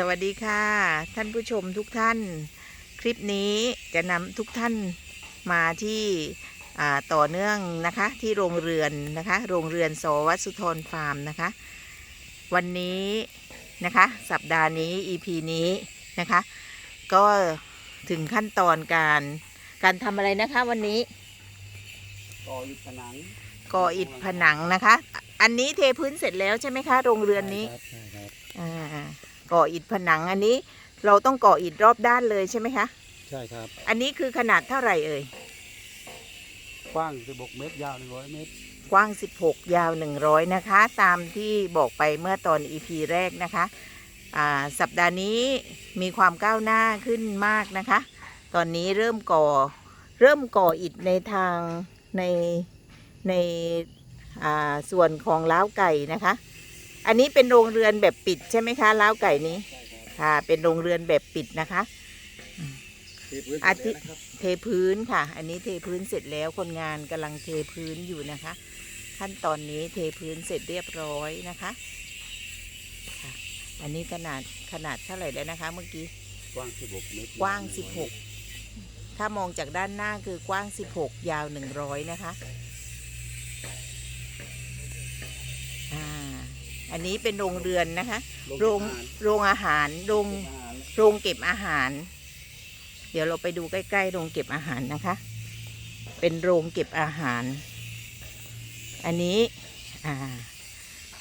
สวัสดีค่ะ ท่านผู้ชมทุกท่าน คลิปนี้จะนำทุกท่านมาที่อ่าต่อเนื่องนะคะที่โรงเรือนนะคะ โรงเรือนสวัสสุธรฟาร์มนะคะ วันนี้นะคะ สัปดาห์นี้ EP นี้นะคะ ก็ถึงขั้นตอนการการทำอะไรนะคะวันนี้ก่ออิฐผนังก่ออิฐผนังนะคะ อันนี้เทพื้นเสร็จแล้วใช่ไหมคะ โรงเรือนนี้ใช่ครับอ่า ก่ออิฐผนังอันนี้เราต้องก่ออิฐรอบด้านเลยใช่ไหมคะ ใช่ครับ อันนี้คือขนาดเท่าไหร่เอ่ย กว้าง 16 เมตร ยาว 100 เมตร กว้าง 16 ยาว 100 นะคะ ตามที่บอกไปเมื่อตอน EP แรกนะคะอ่าสัปดาห์นี้มีความก้าวหน้าขึ้นมากนะคะ ตอนนี้เริ่มก่อเริ่มก่ออิฐในทางในในอ่าส่วนของล้าวไก่นะคะ อันนี้เป็นโรงเรือนแบบปิดใช่ไหมคะล้าวไก่นี้ใช่ครับค่ะ เป็นโรงเรือนแบบปิดนะคะเทพื้นอาทิเสร็จแล้วนะครับเทพื้นค่ะ อันนี้เทพื้นเสร็จแล้วคนงานกำลังเทพื้นอยู่นะคะ ขั้นตอนนี้เทพื้นเสร็จเรียบร้อยนะคะค่ะอันนี้ขนาดขนาดเท่าไหร่แล้วนะคะ เมื่อกี้กว้าง16เมตรกว้างย100 16 ถ้ามองจากด้านหน้าคือกว้าง 16 ยาว 100 นะคะอ่า อันนี้เป็นโรงเรือนนะคะ โรงโรงอาหารโรงโรงอาหารโรงเก็บอาหาร เดี๋ยวเราไปดูใกล้ๆโรงเก็บอาหารนะคะ เป็นโรงเก็บอาหาร อันนี้อ่า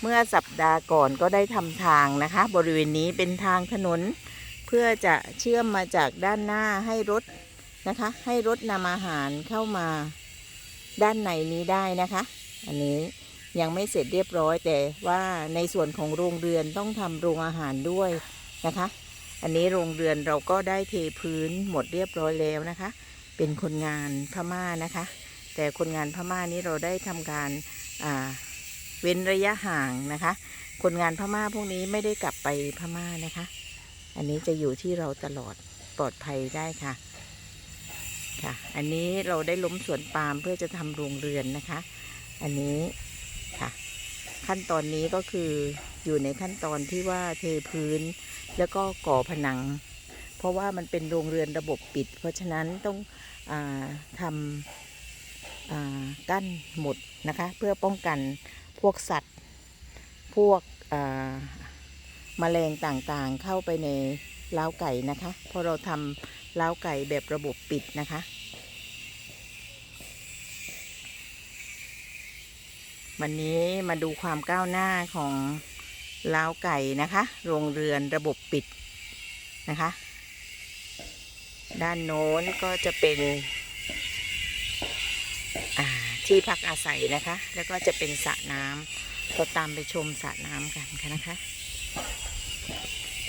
เมื่อสัปดาห์ก่อนก็ได้ทำทางนะคะ บริเวณนี้เป็นทางถนน เพื่อจะเชื่อมมาจากด้านหน้าให้รถนะคะ ให้รถนำอาหารเข้ามาด้านในนี้ได้นะคะ อันนี้ ยังไม่เสร็จเรียบร้อยแต่ว่าในส่วนของโรงเรือนต้องทำโรงอาหารด้วยนะคะ อันนี้โรงเรือนเราก็ได้เทพื้นหมดเรียบร้อยแล้วนะคะ เป็นคนงานพม่านะคะ แต่คนงานพม่านี้เราได้ทำการาเว้นระยะห่างนะคะ คนงานพม่าพวกนี้ไม่ได้กลับไปพม่านะคะ อันนี้จะอยู่ที่เราตลอดปลอดภัยได้ค่ะค่ะ อันนี้เราได้ล้มสวนปาล์มเพื่อจะทำโรงเรือนนะคะ อันนี้ ขั้นตอนนี้ก็คืออยู่ในขั้นตอนที่ว่าเทพื้น แล้วก็ก่อผนัง เพราะว่ามันเป็นโรงเรือนระบบปิด เพราะฉะนั้นต้องอทำกั้นหมดนะคะ เพื่อป้องกันพวกสัตว์ พวกอ่าแมลงต่างๆเข้าไปในล้าวไก่นะคะพราะเราทำล้าวไก่แบบระบบปิดนะคะ วันนี้มาดูความก้าวหน้าของล้าวไก่นะคะ โรงเรือนระบบปิดนะคะ ด้านโน้นก็จะเป็นที่พักอาศัยนะคะ แล้วก็จะเป็นสระน้ำเราตามไปชมสระน้ำกันค่ะนะคะ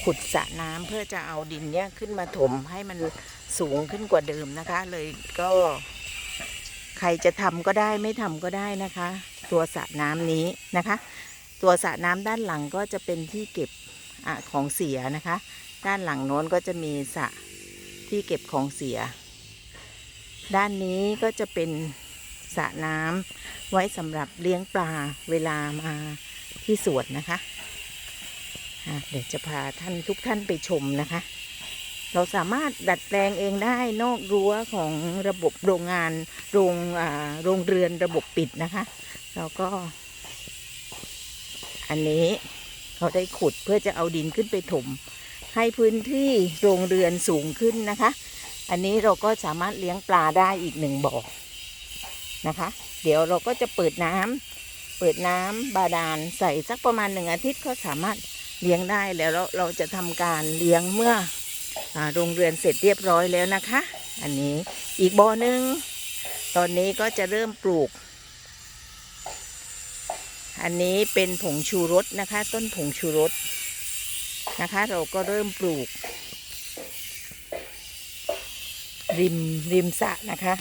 ขุดสระน้ำเพื่อจะเอาดินเนี้ยขึ้นมาถมให้มันสูงขึ้นกว่าเดิมนะคะ เลยก็ใครจะทำก็ได้ไม่ทำก็ได้นะคะ ตัวสระน้ำนี้นะคะ ตัวสระน้ำด้านหลังก็จะเป็นที่เก็บอของเสียนะคะ ด้านหลังโน้นก็จะมีสระที่เก็บของเสีย ด้านนี้ก็จะเป็นสระน้ำไว้สำหรับเลี้ยงปลาเวลามาที่สวนนะคะเดี๋ยวจะพาท่านทุกท่านไปชมนะคะ เราสามารถดัดแปลงเองได้นอกรั้วของระบบโรงงานโรงโรงเรือนระบบปิดนะคะ เราก็ อันนี้เขาได้ขุดเพื่อจะเอาดินขึ้นไปถม ให้พื้นที่โรงเรือนสูงขึ้นนะคะ อันนี้เราก็สามารถเลี้ยงปลาได้อีกหนึ่งบ่อนะคะ เดี๋ยวเราก็จะเปิดน้ำเปิดน้ำบาดาลใส่สักประมาณหนึ่งอาทิตย์ก็สามารถเลี้ยงได้แล้วเราเราจะทำการเลี้ยงเมื่ออโรงเรือนเสร็จเรียบร้อยแล้วนะคะ อันนี้อีกบ่อหนึ่งตอนนี้ก็จะเริ่มปลูก อันนี้เป็นผงชูรสนะคะ ต้นผงชูรสนะคะ เราก็เริ่มปลูก ริมริมสะนะคะ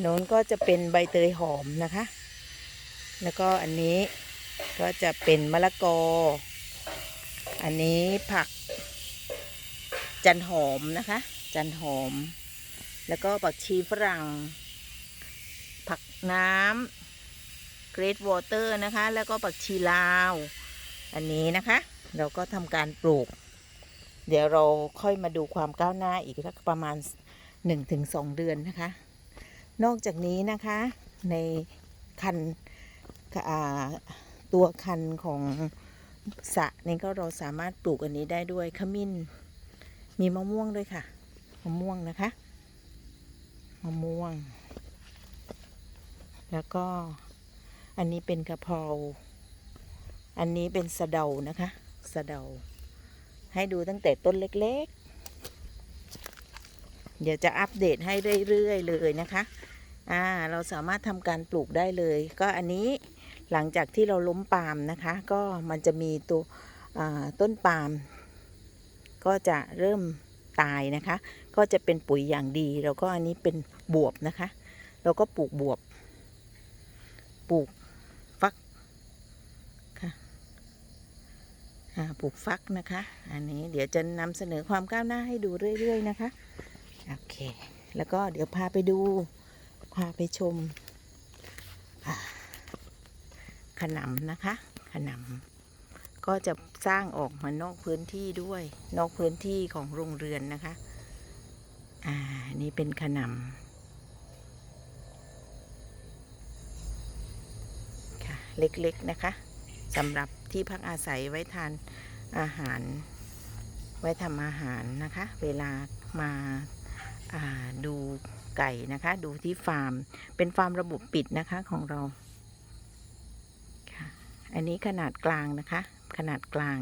โน้นก็จะเป็นใบเตยหอมนะคะ แล้วก็อันนี้ก็จะเป็นมะละกอ อันนี้ผัก จันหอมนะคะ จันหอม แล้วก็ผักชีฝรั่ง ผักน้ำ เกรดวอเตอร์นะคะ แล้วก็ผักชีลาว อันนี้นะคะ เราก็ทำการปลูก เดี๋ยวเราค่อยมาดูความก้าวหน้าอีกสักประมาณ 1-2 เดือนนะคะ นอกจากนี้นะคะในคันตัวคันของสะนี่ก็เราสามารถปลูกอันนี้ได้ด้วยขมิ้น มีมะม่วงด้วยค่ะมะม่วงนะคะมะม่วง แล้วก็ อันนี้เป็นกะเพรา อันนี้เป็นสะเดานะคะ สะเดา ให้ดูตั้งแต่ต้นเล็กๆ เดี๋ยวจะอัปเดตให้เรื่อยๆเลยนะคะ อ่า เราสามารถทำการปลูกได้เลย ก็อันนี้หลังจากที่เราล้มปาล์มนะคะ ก็มันจะมีตัวต้นปาล์มก็จะเริ่มตายนะคะ ก็จะเป็นปุ๋ยอย่างดี แล้วก็อันนี้เป็นบวบนะคะ เราก็ปลูกบวบ ปลูกค่ะอ่า ปลูกฟักนะคะ อันนี้เดี๋ยวจะนำเสนอความก้าวหน้าให้ดูเรื่อย ๆ นะคะ โอเค แล้วก็เดี๋ยวพาไปดู พาไปชมขนำนะคะ ขนำก็จะสร้างออกมานอกพื้นที่ด้วย นอกพื้นที่ของโรงเรือนนะคะ อ่า นี่เป็นขนำค่ะเล็กๆนะคะสำหรับ ที่พักอาศัยไว้ทานอาหาร ไว้ทำอาหารนะคะ เวลามาาดูไก่นะคะ ดูที่ฟาร์ม เป็นฟาร์มระบบปิดนะคะของเราค่ะอันนี้ขนาดกลางนะคะ ขนาดกลาง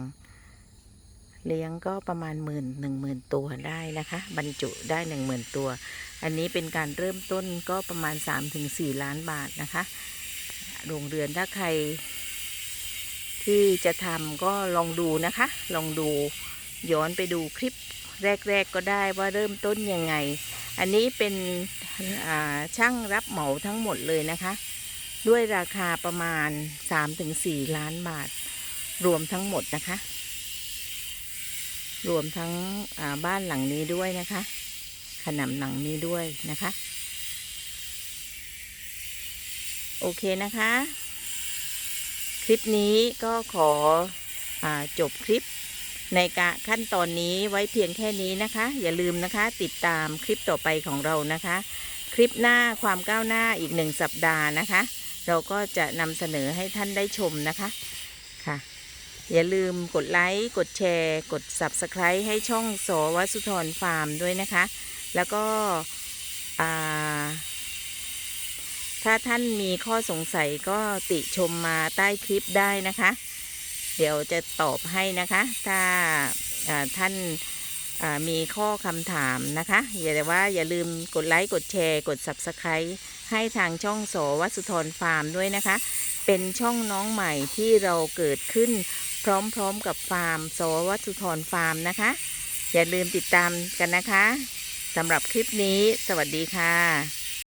เลี้ยงก็ประมาณหมื่นหนึ่งหมื่นตัวได้นะคะ บรรจุได้หนึ่งหมื่นตัว อันนี้เป็นการเริ่มต้นก็ประมาณ 3-4 ล้านบาทนะคะโรงเรือนถ้าใคร ที่จะทำก็ลองดูนะคะ ลองดูย้อนไปดูคลิปแรก ๆ ก็ได้ว่าเริ่มต้นยังไง อันนี้เป็นช่างรับเหมาทั้งหมดเลยนะคะ ด้วยราคาประมาณ 3-4 ล้านบาท รวมทั้งหมดนะคะ รวมทั้งบ้านหลังนี้ด้วยนะคะ ขนำหลังนี้ด้วยนะคะ โอเคนะคะ ลิปนี้ก็ขออจบคลิปในกะขั้นตอนนี้ไว้เพียงแค่นี้นะคะ อย่าลืมนะคะ ติดตามคลิปต่อไปของเรานะคะ คลิปหน้าความก้าวหน้าอีกหนึ่งสัปดาห์นะคะ เราก็จะนำเสนอให้ท่านได้ชมนะคะค่ะ อย่าลืมกดไลค์กดแชร์ กด Subscribe ให้ช่องสวัสุธรฟาร์มด้วยนะคะ แล้วก็อ่า ถ้าท่านมีข้อสงสัยก็ติชมมาใต้คลิปได้นะคะ เดี๋ยวจะตอบให้นะคะ ถ้าท่านมีข้อคำถามนะคะ อย่าแต่ว่าอย่าลืมกดไลค์ กดแชร์ กด Subscribe ให้ทางช่องโสวัสุธรฟาร์มด้วยนะคะ เป็นช่องน้องใหม่ที่เราเกิดขึ้นพร้อมๆกับฟาร์มโสวัสุธรฟาร์มนะคะ อย่าลืมติดตามกันนะคะสำหรับคลิปนี้ สวัสดีค่ะ